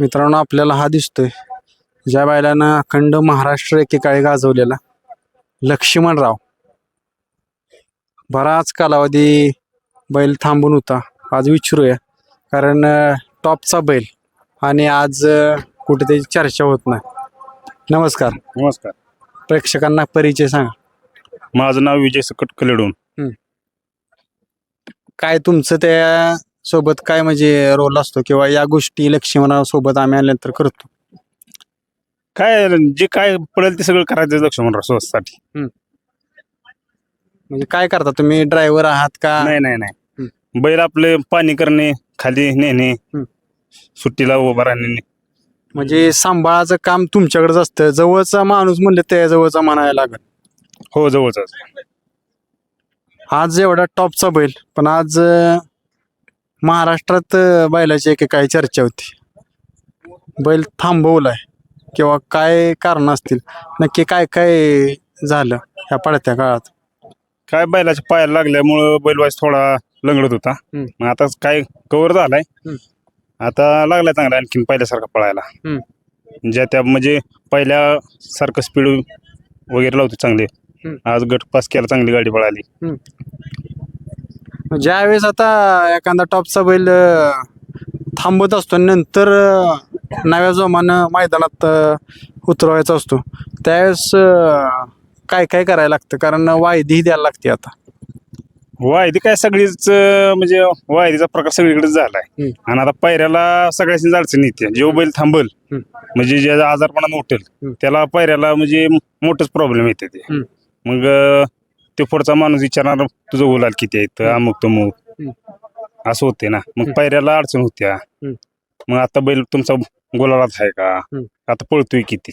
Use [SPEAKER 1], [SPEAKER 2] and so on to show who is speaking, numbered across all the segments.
[SPEAKER 1] मित्रांनो आपल्याला हा दिसतोय. ज्या बैलानं अखंड महाराष्ट्र एकेकाळी गाजवलेला लक्ष्मणराव. बराच कालावधी बैल थांबून होता. आज विचारूया. कारण टॉपचा बैल आणि आज अं, कुठेतरी चर्चा होत नाही. नमस्कार.
[SPEAKER 2] नमस्कार.
[SPEAKER 1] प्रेक्षकांना परिचय सांगा.
[SPEAKER 2] माझं नाव विजय सकट कलेडून.
[SPEAKER 1] काय तुमचं त्या सोबत काय म्हणजे रोल असतो किंवा या गोष्टी लक्ष्मणराव सोबत आम्ही आल्यानंतर करतो?
[SPEAKER 2] काय जे काय पडेल ते सगळं करायचं लक्ष्मणराव स्वतःसाठी
[SPEAKER 1] म्हणजे काय करता तुम्ही? ड्रायव्हर आहात का?
[SPEAKER 2] नाही नाही नाही. बैल आपले पाणी करणे खाली नेणे. सुट्टीला उभा राहणे.
[SPEAKER 1] म्हणजे सांभाळाचं काम तुमच्याकडेच असतं. जवळचा माणूस म्हणले त्या जवळचा म्हणायला लागत
[SPEAKER 2] हो जवळच
[SPEAKER 1] आज एवढा टॉपचा बैल पण आज महाराष्ट्रात अं, बैलाची एक काही चर्चा होती. बैल थांबवलाय किंवा काय कारण असतील नक्की काय काय झालं ह्या पडत्या काळात?
[SPEAKER 2] काय बैलाच्या पायाला लागल्यामुळं बैल वाईस थोडा लंगडत होता.
[SPEAKER 1] हम्म.
[SPEAKER 2] मग आता काय कव्हर झालाय.
[SPEAKER 1] हम्म.
[SPEAKER 2] आता लागलाय चांगला आणखीन पहिल्यासारखा पळायला. ज्या त्या म्हणजे पहिल्यासारखं स्पीड वगैरे लावतो चांगले.
[SPEAKER 1] हम्म.
[SPEAKER 2] आज गट पास केला चांगली गाडी पळाली.
[SPEAKER 1] ज्यावेळेस आता एखादा टॉपचा बैल अं, थांबत असतो आणि नंतर अं, नव्या जोमानं मैदानात अं, उतरवायचा असतो त्यावेळेस अं, काय काय करायला लागतं कारण वायदीही द्यायला लागते आता
[SPEAKER 2] वायदी काय सगळीच अं, म्हणजे वायदीचा प्रकार सगळीकडेच झालाय
[SPEAKER 1] हम्म.
[SPEAKER 2] आणि आता पायऱ्याला सगळ्याची अडचण येते जेव बैल थांबल
[SPEAKER 1] हम्म.
[SPEAKER 2] म्हणजे ज्याचा आजारपणा उठेल
[SPEAKER 1] हम्म.
[SPEAKER 2] त्याला पायऱ्याला म्हणजे मोठंच प्रॉब्लेम येते ते
[SPEAKER 1] हम्म.
[SPEAKER 2] मग अं, ते पुढचा माणूस विचारणार तुझं गुलाल किती आहेत. अमुक तमुक. असं होते ना मग. पायऱ्याला अडचण होत्या. मग आता बैल तुमचा गुलालात आहे का. आता पळतोय किती.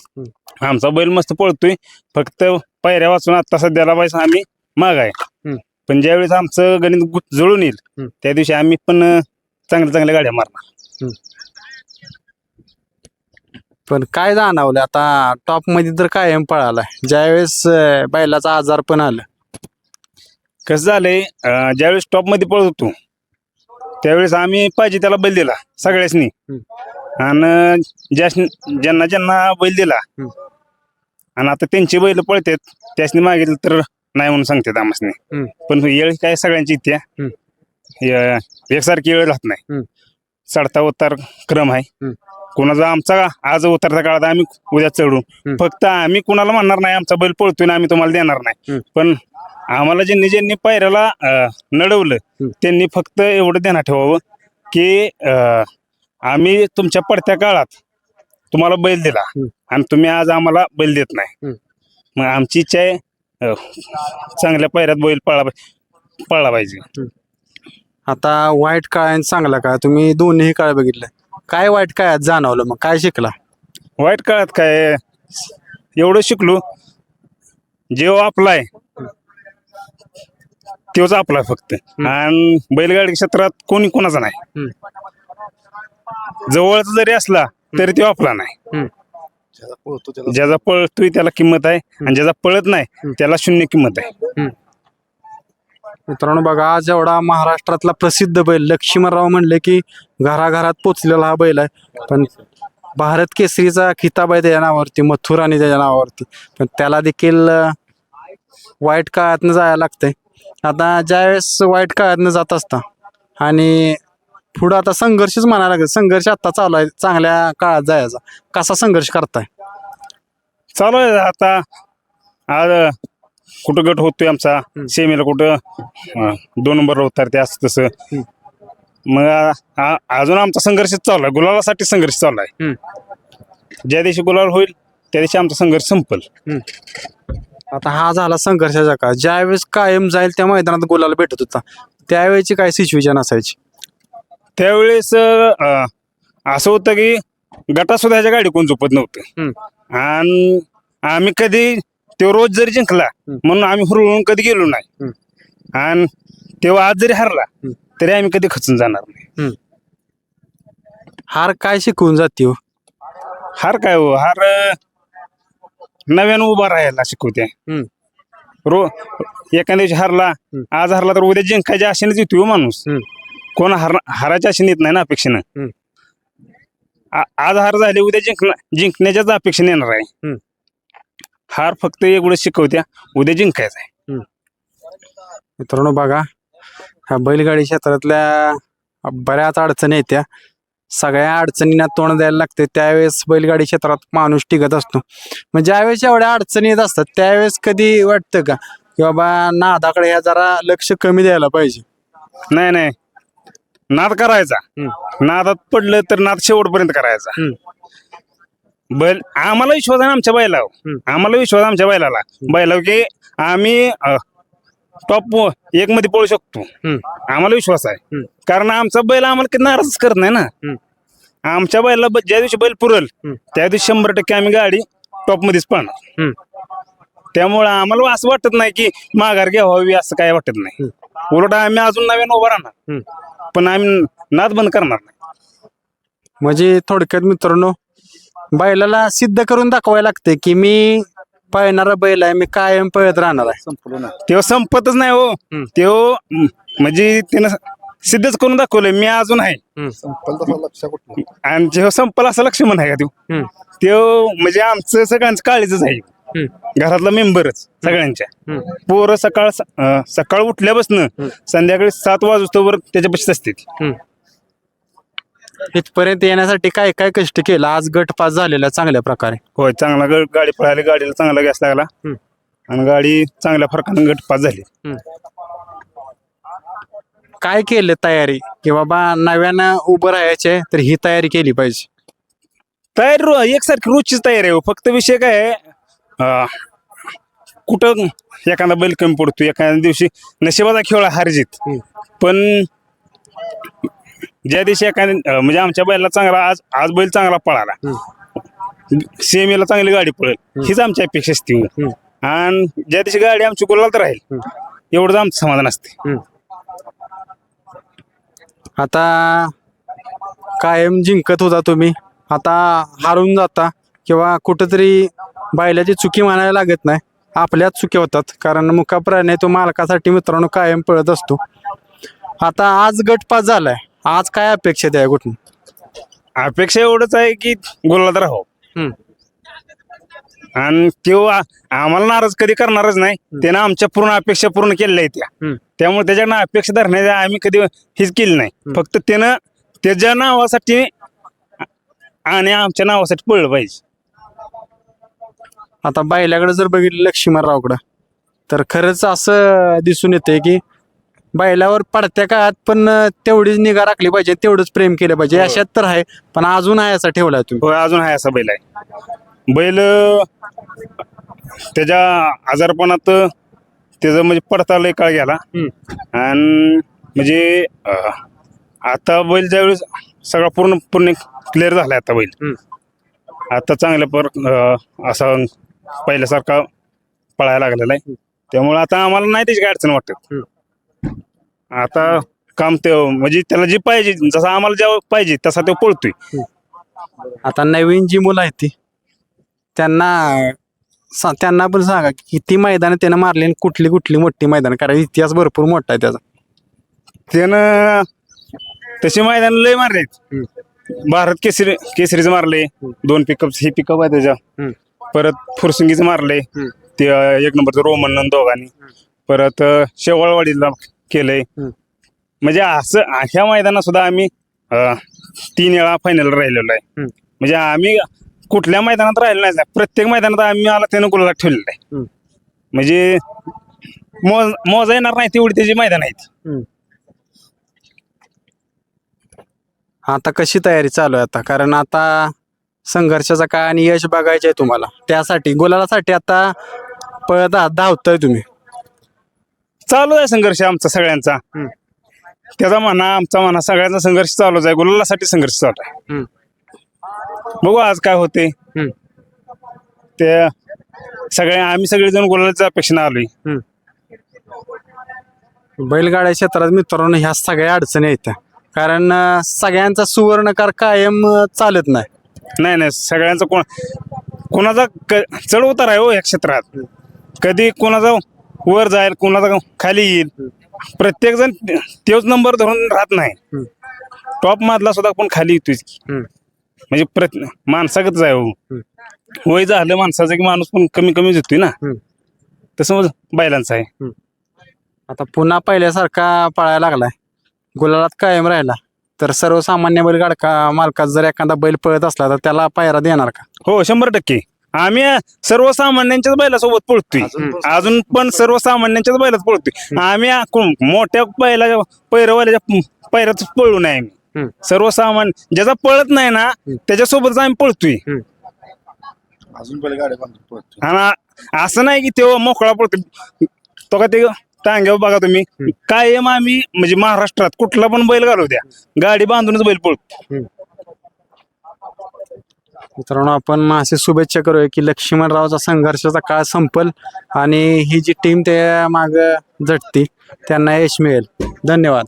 [SPEAKER 2] आमचा बैल मस्त पळतोय फक्त पायऱ्या वाचून आता सध्याला पाहिजे आम्ही माग आहे. पण ज्यावेळेस आमचं गणित जुळून येईल. त्या दिवशी आम्ही पण चांगल्या चांगल्या गाड्या मारणार
[SPEAKER 1] पण काय जाणवलं आता टॉपमध्ये तर कायम पळालाय ज्यावेळेस बैलाचा आजार पण आलं
[SPEAKER 2] कसं झालंय अं, ज्यावेळेस टॉपमध्ये पळत होतो त्यावेळेस आम्ही पाहिजे त्याला बैल दिला सगळ्यासनी आणि ज्या ज्यांना ज्यांना बैल दिला
[SPEAKER 1] हम्म.
[SPEAKER 2] आणि आता त्यांची बैल पळतात त्यासनी मागितलं तर नाही म्हणून सांगतात आमसनी
[SPEAKER 1] हम्म.
[SPEAKER 2] पण येळ काय सगळ्यांची इथे
[SPEAKER 1] हम्म.
[SPEAKER 2] एकसारखी वेळ राहत नाही
[SPEAKER 1] हम्म.
[SPEAKER 2] चढता उतार क्रम आहे
[SPEAKER 1] हम्म.
[SPEAKER 2] कोणाचा आमचा आज उतरता काळात आम्ही उद्या चढू. फक्त आम्ही कुणाला म्हणणार नाही आमचा बैल पळतोय ना आम्ही तुम्हाला देणार नाही. पण आम्हाला ज्यांनी ज्यांनी पायऱ्याला नडवलं त्यांनी फक्त एवढं ध्यानात ठेवावं की आम्ही तुमच्या पडत्या काळात तुम्हाला बैल दिला. आणि तुम्ही आज आम्हाला बैल देत नाही. मग आमची इच्छा आहे चांगल्या पायऱ्यात बैल पळा पळला पाहिजे.
[SPEAKER 1] आता वाईट काळ आणि चांगला काळ तुम्ही दोन्ही काळ बघितलं. काय वाईट काळात जाणवलं मग? काय शिकला?
[SPEAKER 2] वाईट काळात काय? एवढं शिकलो. जेव्हा आपला आहे तेव्हाच आपला आहे फक्त आणि बैलगाडी क्षेत्रात कोणी कोणाचा नाही. जवळचा जरी असला तरी तो आपला नाही. ज्याचा पळतोय त्याला किंमत आहे. आणि ज्याचा पळत नाही त्याला शून्य किंमत आहे.
[SPEAKER 1] मित्रांनो बघा आज एवढा महाराष्ट्रातला प्रसिद्ध बैल. लक्ष्मणराव म्हणले की घराघरात पोचलेला हा बैल आहे. पण भारत केसरीचा खिताब आहे त्याच्या नावावरती मथुराने त्याच्या नावावरती. पण त्याला देखील वाईट काळातनं जायला लागतंय. आता ज्यावेळेस वाईट काळातनं जात असता आणि पुढं आता संघर्षच म्हणायला लागेल. संघर्ष आता चालू आहे. चांगल्या काळात जायचा. कसा संघर्ष करताय?
[SPEAKER 2] चालू आहे आता. आज कुठं गट होतोय आमचा सेमीला कुठं अं, दोन नंबर होतात ते असं तसं. मग आ- आ- अजून आमचा संघर्ष चालू आहे. गुलालासाठी संघर्ष चालू आहे. ज्या दिवशी गुलाल होईल त्या दिवशी आमचा संघर्ष संपल.
[SPEAKER 1] आता हा झाला संघर्षाचा काळ. ज्यावेळेस कायम जाईल त्या मैदानात गुलाला भेटत होता. त्यावेळेची काय सिच्युएशन असायची?
[SPEAKER 2] त्यावेळेस अं, असं होतं की गटा सुद्धा ह्याच्या गाडी कोण झोपत नव्हतं. आणि आम्ही कधी तो रोज जरी जिंकला म्हणून आम्ही हुरळून कधी गेलो नाही. आणि तेव्हा आज जरी हरला तरी आम्ही कधी खचून जाणार नाही.
[SPEAKER 1] हार काय शिकवून जाते हो?
[SPEAKER 2] हार काय हो? हार नव्यानं उभा राहायला शिकवते. रो एका दिवशी हरला आज हरला तर उद्या जिंकायच्या आशेनेच येतो हो माणूस. कोण हर हाराच्या आशेने येत नाही ना अपेक्षेनं. आज हार झाली उद्या जिंकणार जिंकण्याच्याच अपेक्षेने येणार आहे. हार फक्त एवढं शिकवत्या. उद्या जिंकायचं आहे.
[SPEAKER 1] मित्रांनो बघा ह्या बैलगाडी क्षेत्रातल्या बऱ्याच अडचणी येत्या सगळ्या अडचणींना तोंड द्यायला लागते. त्यावेळेस बैलगाडी क्षेत्रात माणूस टिकत असतो. मग ज्यावेळेस एवढ्या अडचणी येत असतात त्यावेळेस कधी वाटतं का? की बाबा नादाकडे ह्या जरा लक्ष कमी द्यायला पाहिजे.
[SPEAKER 2] नाही नाही. नाद करायचा. नादात पडलं तर नाद शेवटपर्यंत करायचा. बैल आम्हाला विश्वास आहे आमच्या बैलावर. आम्हाला विश्वास आहे आमच्या बैलाला बैलावर की आम्ही टॉप एक मध्ये पळू शकतो. आम्हाला विश्वास आहे. कारण आमचा बैल आम्हाला किती नाराज करत नाही ना. आमच्या बैलाला ब- ज्या दिवशी बैल पुरल. त्या दिवशी शंभर टक्के आम्ही गाडी टॉप मध्येच पाहणार. त्यामुळे आम्हाला असं वाटत नाही की माघार घ्यावी असं काय वाटत नाही उलट आम्ही अजून नव्यानं उभा राहणार. पण आम्ही नाद बंद करणार नाही
[SPEAKER 1] म्हणजे थोडक्यात मित्रांनो बैलाला सिद्ध करून दाखवायला लागते की मी पळणारा बैल आहे मी कायम पळत राहणार आहे.
[SPEAKER 2] तेव्हा संपतच नाही हो.
[SPEAKER 1] हम्म.
[SPEAKER 2] तेव्हा म्हणजे त्यानं सिद्धच करून दाखवलंय मी अजून आहे. आणि जेव्हा संपल असं लक्ष्मण आहे का तेव्हा.
[SPEAKER 1] हम्म.
[SPEAKER 2] तेव्हा म्हणजे आमचं सगळ्यांचं काळीच आहे.
[SPEAKER 1] हम्म.
[SPEAKER 2] घरातला मेंबरच सगळ्यांच्या.
[SPEAKER 1] हम्म.
[SPEAKER 2] पोरं सकाळ अं, सकाळ उठल्यापासून संध्याकाळी सात वाजतोवर त्याच्यापाशीच असते ती.
[SPEAKER 1] इथपर्यंत येण्यासाठी काय काय कष्ट केलं? आज गट पास झालेला चांगल्या प्रकारे.
[SPEAKER 2] होय चांगला ग- गाडी पळाली गाडीला चांगला गॅस लागला.
[SPEAKER 1] हम्म.
[SPEAKER 2] आणि गाडी चांगल्या फरकानं गट पास झाली.
[SPEAKER 1] काय केलं तयारी? की बाबा नव्यानं उभं राहायचे तर ही तयारी केली पाहिजे.
[SPEAKER 2] तयारी रो एकसारखी रोजचीच तयारी आहे हो. फक्त विषय काय आहे अं, कुठं एखादा बैल कमी पडतो एखाद्या दिवशी नशिबाचा खेळ हारजीत.
[SPEAKER 1] हम्म.
[SPEAKER 2] पण ज्या दिवशी एखाद्या म्हणजे आमच्या बैला चांगला आज आज बैल चांगला पळाला. सेमीला चांगली गाडी पळेल हीच आमची अपेक्षा असते. आणि ज्या दिवशी गाडी आमची गुलाल तर राहील एवढंच आमचं समाधान असते.
[SPEAKER 1] आता कायम जिंकत होता तुम्ही. आता हारून जाता किंवा कुठंतरी बैलाची चुकी म्हणायला लागत नाही. आपल्याच चुकी होतात कारण मुका प्राणी तो मालकासाठी मित्रांनो कायम पळत असतो. आता आज गट पास झालाय. आज काय अपेक्षा आहे कुठून?
[SPEAKER 2] अपेक्षा एवढंच आहे की गुलाल राहो
[SPEAKER 1] हम्म.
[SPEAKER 2] आणि तो आ- आम्हाला नाराज कधी करणारच नाही. त्यानं आमच्या पूर्ण अपेक्षा पूर्ण केलेल्या आहेत त्या. त्यामुळे त्याच्याकडनं अपेक्षा धरण्याची आम्ही कधी हीच केली नाही. फक्त त्यानं त्याच्या नावासाठी आणि आमच्या नावासाठी पळलं पाहिजे.
[SPEAKER 1] आता बैलाकडे जर बघितलं लक्ष्मणरावकडं तर खरंच असं दिसून येते की बैलावर पडत्या काळात पण तेवढीच निगा राखली पाहिजे तेवढंच प्रेम केलं पाहिजे. अशात तर आहे पण अजून आहे असा ठेवलाय तुम्ही.
[SPEAKER 2] होय अजून आहे असा बैल आहे. बैल त्याच्या आजारपणात त्याचं म्हणजे पडता लय काळ गेला. आणि म्हणजे अं, आता बैल ज्यावेळेस सगळा पूर्ण पूर्ण क्लिअर झाला आता बैल. आता चांगल्या पर अं, असा पहिल्यासारखा पळायला लागलेला आहे. त्यामुळे आता आम्हाला नाही त्याची काय अडचण वाटत. आता काम ते म्हणजे त्याला जे पाहिजे जसं आम्हाला जेव्हा पाहिजे तसा तो पळतोय.
[SPEAKER 1] आता नवीन जी मुलं आहेत ती त्यांना सा- त्यांना पण सांगा की किती मैदान त्यानं मारली आणि कुठली कुठली मोठी मैदान कारण इतिहास भरपूर मोठा आहे त्याचा.
[SPEAKER 2] त्यानं तसे मैदान लय मारले भारत केसरी केसरीचं मारले. दोन पिकअप हे पिकअप आहे त्याच्या परत फुरसुंगीचं मारले. ते अं, एक नंबरचं रोमन दोघांनी परत अं, शेवाळवाडीला केलंय. म्हणजे असं ह्या मैदानात सुद्धा आम्ही अं, तीन वेळा फायनल राहिलेलो आहे. म्हणजे आम्ही कुठल्या मैदानात राहिलो नाही प्रत्येक मैदानात आम्ही आला त्यानं गुलाला ठेवलेलं आहे. म्हणजे मोज मोजा येणार नाही तेवढी त्याची मैदान आहेत.
[SPEAKER 1] आता कशी तयारी चालू आहे आता? कारण आता संघर्षाचा काळ आणि यश बघायचं आहे तुम्हाला. त्यासाठी गुलालासाठी आता पळत आहात, धावताय तुम्ही.
[SPEAKER 2] चालू आहे संघर्ष आमचा सगळ्यांचा. त्याचा म्हणा आमचा म्हणा सगळ्यांचा संघर्ष चालूच आहे. गुलालासाठी संघर्ष चालू आहे.
[SPEAKER 1] हम्म.
[SPEAKER 2] बघू आज काय होते.
[SPEAKER 1] हम्म.
[SPEAKER 2] ते सगळे आम्ही सगळेजण गुलालाच्या अपेक्षेने आलोय.
[SPEAKER 1] बैलगाड्या क्षेत्रात मित्रांनो ह्या सगळ्या अडचणी आहेत. कारण अं, सगळ्यांचा सुवर्णकार कायम अं, चालत नाही.
[SPEAKER 2] नाही नाही सगळ्यांचा कोण कोणाचा क- चढ उतार आहे हो या क्षेत्रात. कधी कोणाचा वर जाईल कोणाचा खाली येईल. प्रत्येक जण तेच नंबर धरून राहत नाही. टॉप मधला सुद्धा पण खाली येतोय. म्हणजे प्रत माणसागतच आहे हो. वय झालं माणसाचं की माणूस पण कमी कमी होतोय ना. तसं बैलांचं आहे.
[SPEAKER 1] आता पुन्हा पहिल्यासारखा पळायला लागलाय. गुलालात कायम राहिला. तर सर्वसामान्य बैलगाडका मालकात जर एखादा बैल पळत असला तर त्याला पायरा देणार का?
[SPEAKER 2] हो शंभर टक्के. आम्ही सर्वसामान्यांच्याच बैलासोबत पळतोय. अजून पण सर्वसामान्यांच्याच बैलात पळतोय. आम्ही मोठ्या बैला पैरवाल्याच्या पैरात पळू नाही आम्ही. सर्वसामान्य ज्याचा पळत नाही ना त्याच्यासोबतच आम्ही पळतोय.
[SPEAKER 3] अजून पहिले गाडी
[SPEAKER 2] आणि असं नाही की तेव्हा मोकळा पळतोय. तो का ते टांग्यावर बघा तुम्ही. कायम आम्ही म्हणजे महाराष्ट्रात कुठला पण बैल घालू द्या. गाडी बांधूनच बैल पळतो
[SPEAKER 1] मित्रांनो आपण अशी शुभेच्छा करूया की लक्ष्मणरावचा संघर्षाचा काळ संपल आणि ही जी टीम त्या माग झटती त्यांना यश मिळेल. धन्यवाद.